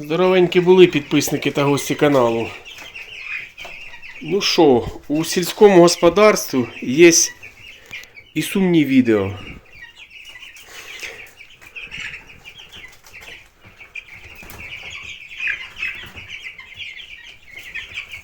Здоровенькі були підписники та гості каналу. Ну що, у сільському господарстві є і сумні відео.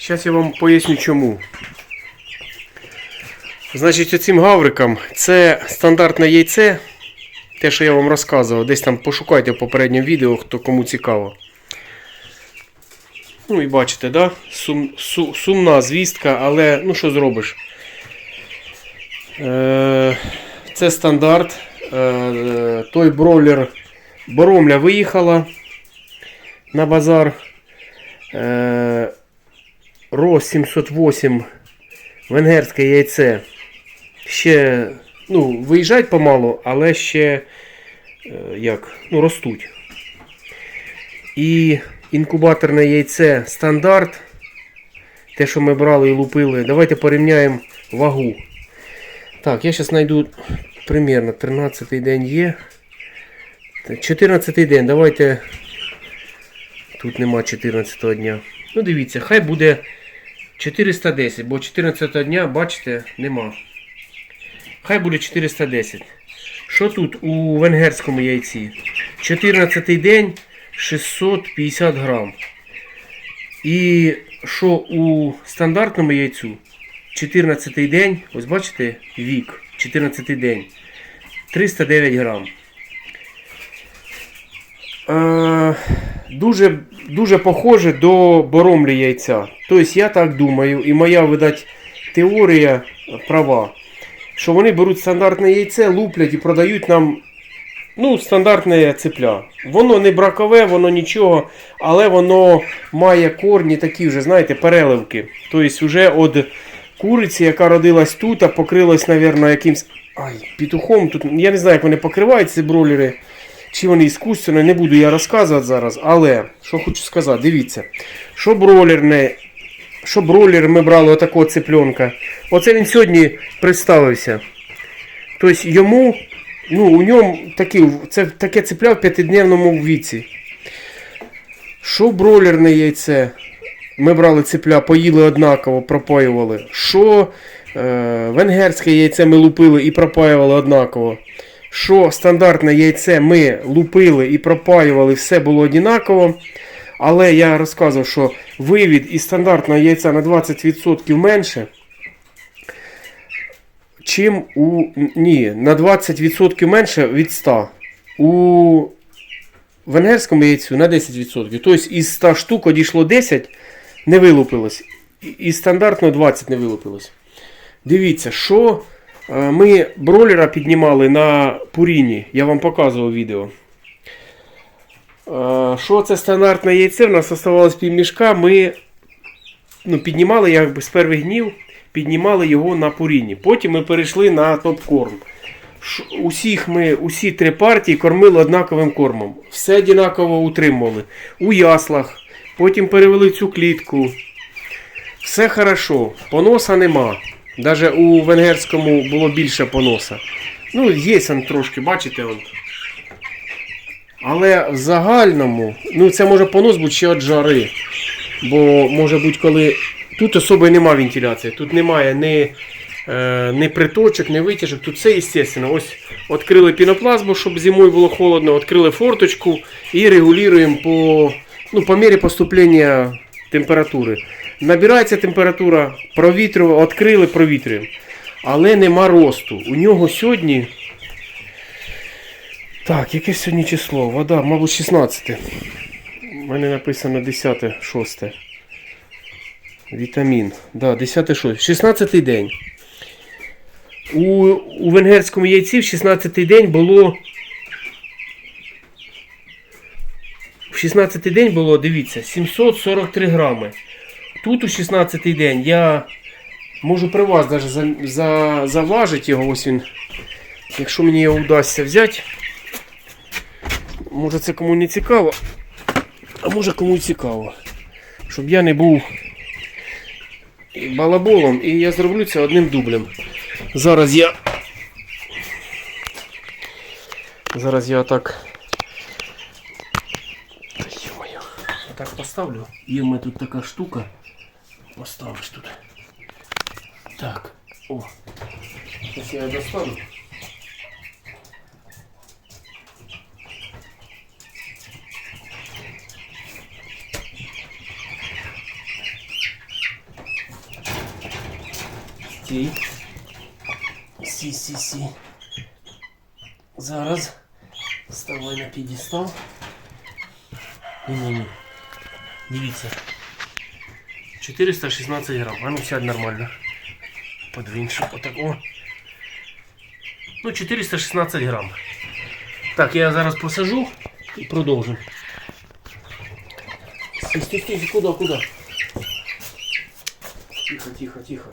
Зараз я вам поясню чому. Значить, оцим гаврикам це стандартне яйце. Те, що я вам розказував, десь там пошукайте в попередньому відео, хто кому цікаво. Ну і бачите, да? Сум, су, сумна звістка, але ну що зробиш? Е, це стандарт. Е, той бройлер Боромля виїхала на базар. Е, ро 708 венгерське яйце. Ще ну, виїжджають помалу, але ще е, як, ну, ростуть. І інкубаторне яйце стандарт. Те, що ми брали і лупили. Давайте порівняємо вагу. Так, я зараз знайду примерно 13 й день є. 14 й день. Давайте. Тут нема 14 дня. Ну, дивіться, хай буде 410, бо 14 дня, бачите, нема. Хай буде 410. Що тут у венгерському яйці? 14 й день 650 грам. І що у стандартному яйцю 14 день, ось бачите, вік, 14 день 309 грам. Е, дуже, дуже похоже до боромлі яйця. Тобто я так думаю, і моя, видать, теорія права, що вони беруть стандартне яйце, луплять і продають нам ну, стандартне цепля. Воно не бракове, воно нічого, але воно має корні такі вже, знаєте, переливки. Тобто вже від куриці, яка родилась тут, а покрилась, мабуть, якимсь ай, петухом. Тут, я не знаю, як вони покривають ці бройлери. Чи вони іскусственно, не буду я розказувати зараз, але що хочу сказати, дивіться, що бройлерне, що бройлер ми брали отакого цыпленка. Оце він сьогодні представився. Тобто йому, ну, у ньому такі, це таке цепля в п'ятидневному віці. Що бройлерне яйце? Ми брали цепля, поїли однаково, пропаювали. Що е, венгерське яйце ми лупили і пропаювали однаково. Що стандартне яйце ми лупили і пропаювали, все було однаково. Але я розказував, що вивід із стандартного яйця на 20% менше, чим у. Ні, на 20% менше від 100. У венгерському яйцю на 10%. Тобто із 100 штук одійшло 10, не вилупилось. І- Із стандартного 20 не вилупилось. Дивіться, що е, ми бролера піднімали на пуріні. Я вам показував відео. Е, Що це стандартне яйце? У нас оставалось півмішка. Ми ну, піднімали якби з перших днів, піднімали його на пуріні. Потім ми перейшли на топ-корм. Усіх ми, усі три партії кормили однаковим кормом. Все однаково утримували. У яслах. Потім перевели цю клітку. Все хорошо. Поноса нема. Даже у венгерському було більше поноса. Ну, є там трошки, бачите? Он. Але в загальному, ну це може понос бути ще від жари. Бо може бути, коли. Тут особи нема вентиляції, тут немає ні, е, ні приточок, ні витяжок. Тут все естественно. Ось відкрили піноплазму, щоб зимою було холодно, відкрили форточку і регулюємо по, ну, по мірі поступлення температури. Набирається температура, провітрюємо, відкрили, провітрюємо. Але нема росту. У нього сьогодні. Так, яке сьогодні число? Вода, мабуть, 16. У мене написано 10, 6. Вітамін. Да, 10 6. 16 день. У, у венгерському яйці в 16 день було. В 16 день було, дивіться, 743 грами. Тут у 16 день я можу при вас навіть за, за, заважити його. Ось він. Якщо мені його вдасться взяти. Може це кому не цікаво, а може кому цікаво. Щоб я не був балаболом і я зроблю це одним дублем. Зараз я. Зараз я так. Так поставлю. Є в мене тут така штука. Поставиш тут. Так. О. Зараз я достану. Стій. Сі, сі, сі. Зараз. Ставай на підістал. Ні-ні-ні. Дивіться. 416 грам. А ну сядь нормально. Подвинь, щоб отак. О. Ну, 416 грам. Так, я зараз посажу і продовжимо. Стій, стій, стій, куди, куди? Тихо, тихо, тихо.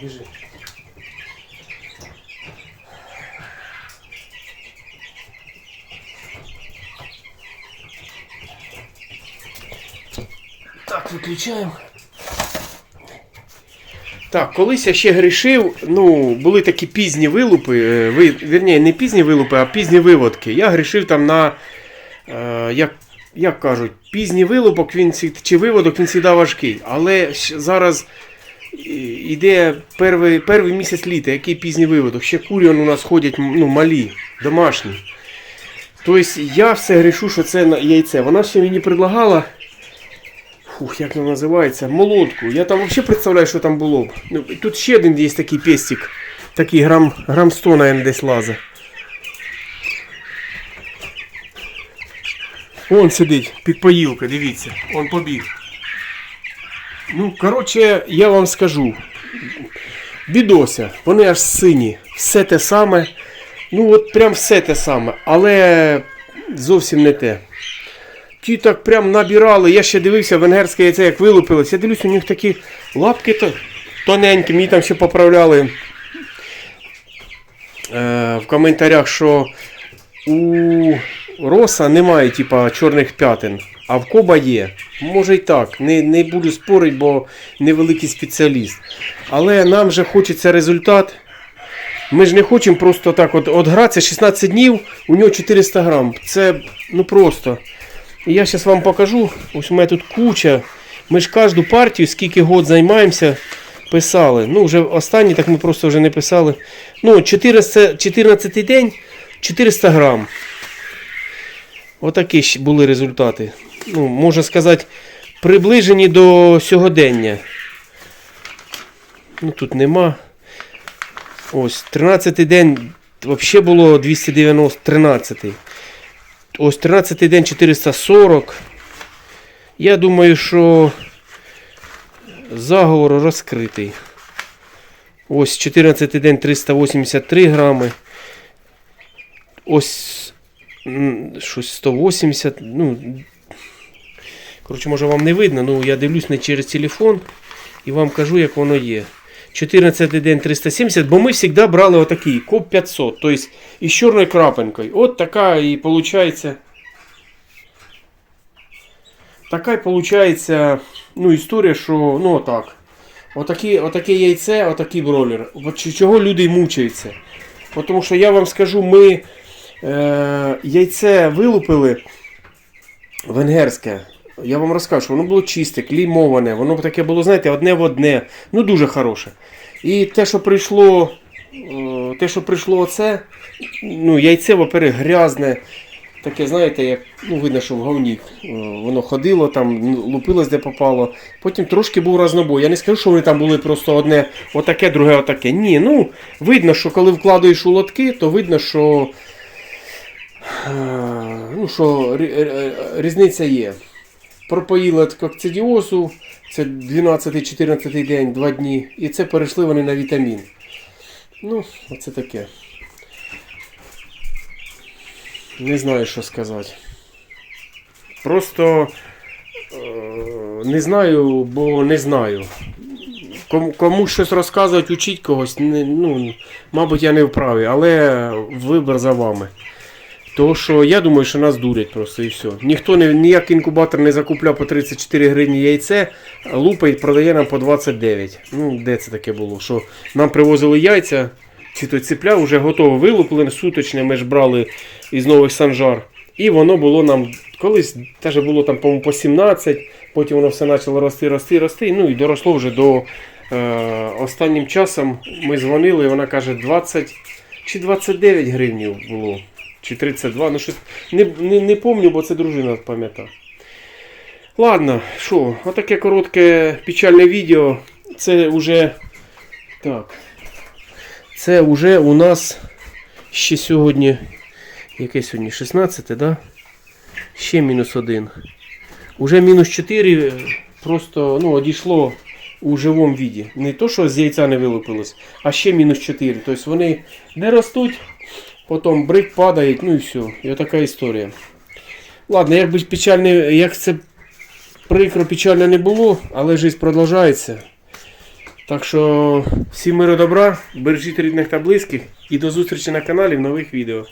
Біжи. Так, виключаємо. Так, колись я ще грішив, ну, були такі пізні вилупи, е, ви, вірні, не пізні вилупи, а пізні виводки. Я грішив там на, е, як, як кажуть, пізній вилупок він, чи виводок він завжди важкий. Але зараз іде перший, перший місяць літа, який пізній виводок. Ще курі у нас ходять ну, малі, домашні. Тобто я все грішу, що це яйце. Вона ще мені предлагала. Фух, як воно називається? Молотку. Я там взагалі представляю, що там було б. Ну, тут ще один є такий пестик. Такий грам, грам 100, наверное, десь лазить. Вон сидить, підпоїлка, дивіться. Он побіг. Ну, коротше, я вам скажу. Бідося, вони аж сині. Все те саме. Ну, от прям все те саме. Але зовсім не те. Ті так прям набирали. Я ще дивився венгерське яйце, як вилупилось. Я дивлюсь, у них такі лапки то, тоненькі, мені там ще поправляли е, в коментарях, що у роса немає типа, чорних п'ятин, а в коба є. Може й так. Не, не буду спорити, бо невеликий спеціаліст. Але нам же хочеться результат. Ми ж не хочемо просто так от, от гратися 16 днів, у нього 400 грам. Це ну просто. І я зараз вам покажу. Ось у мене тут куча. Ми ж кожну партію, скільки год займаємося, писали. Ну, вже останні, так ми просто вже не писали. Ну, 14, 14 день 400 грам. Отакі були результати. Ну, можна сказати, приближені до сьогодення. Ну, тут нема. Ось, 13-й день взагалі було 290, 13. Ось 13-й день 440. Я думаю, що заговор розкритий. Ось 14 день 383 грами. Ось щось 180. Ну, коротше, може вам не видно, ну я дивлюсь не через телефон і вам кажу, як воно є. 14 день 370, бо ми завжди брали отакий КОП 500, тобто із чорною крапинкою. От така і виходить. Така і виходить, ну, історія, що ну отак. Отакі, отаке яйце, отакий бройлер. От чого люди мучаються? Тому що я вам скажу, ми е, яйце вилупили венгерське. Я вам розкажу, що воно було чисте, клеймоване, воно таке було, знаєте, одне в одне. Ну дуже хороше. І те, що прийшло, е, те, що прийшло оце, ну, яйце, во-первых, грязне. Таке, знаєте, як ну, видно, що в говні е, воно ходило, там ну, лупилось де попало. Потім трошки був разнобой. Я не скажу, що вони там були просто одне отаке, друге отаке. Ні, ну видно, що коли вкладаєш у лотки, то видно, що, ну, що рі- рі- різниця є. Пропоїли кокцидіозу, це 12-14 день, 2 дні, і це перейшли вони на вітамін. Ну, оце таке. Не знаю, що сказати. Просто е, не знаю, бо не знаю. Кому, комусь щось розказувати, учить когось, не, ну, мабуть, я не вправі, але вибір за вами. Тому що я думаю, що нас дурять просто і все. Ніхто не, ніяк інкубатор не закупляв по 34 гривні яйце, лупить продає нам по 29. Ну, де це таке було? Що нам привозили яйця, чи то цепля вже готове вилуплене, суточне, ми ж брали із нових санжар. І воно було нам колись теж було там, по-моєму, по 17, потім воно все почало рости, рости, рости. Ну і доросло вже до е, останнім часом ми дзвонили, і вона каже 20 чи 29 гривнів було. Чи 32, ну щось не, не, не помню, бо це дружина пам'ятає. Ладно, що, отаке коротке печальне відео. Це вже. Так. Це вже у нас ще сьогодні. Яке сьогодні? 16, да? Ще мінус 1. Уже мінус 4 просто ну, одійшло у живому віді. Не то, що з яйця не вилупилось, а ще мінус 4. Тобто вони не ростуть, потім брик падає, ну і все. І отака історія. Ладно, як би печально, як це прикро печально не було, але життя продовжується. Так що всім миру добра, бережіть рідних та близьких і до зустрічі на каналі в нових відео.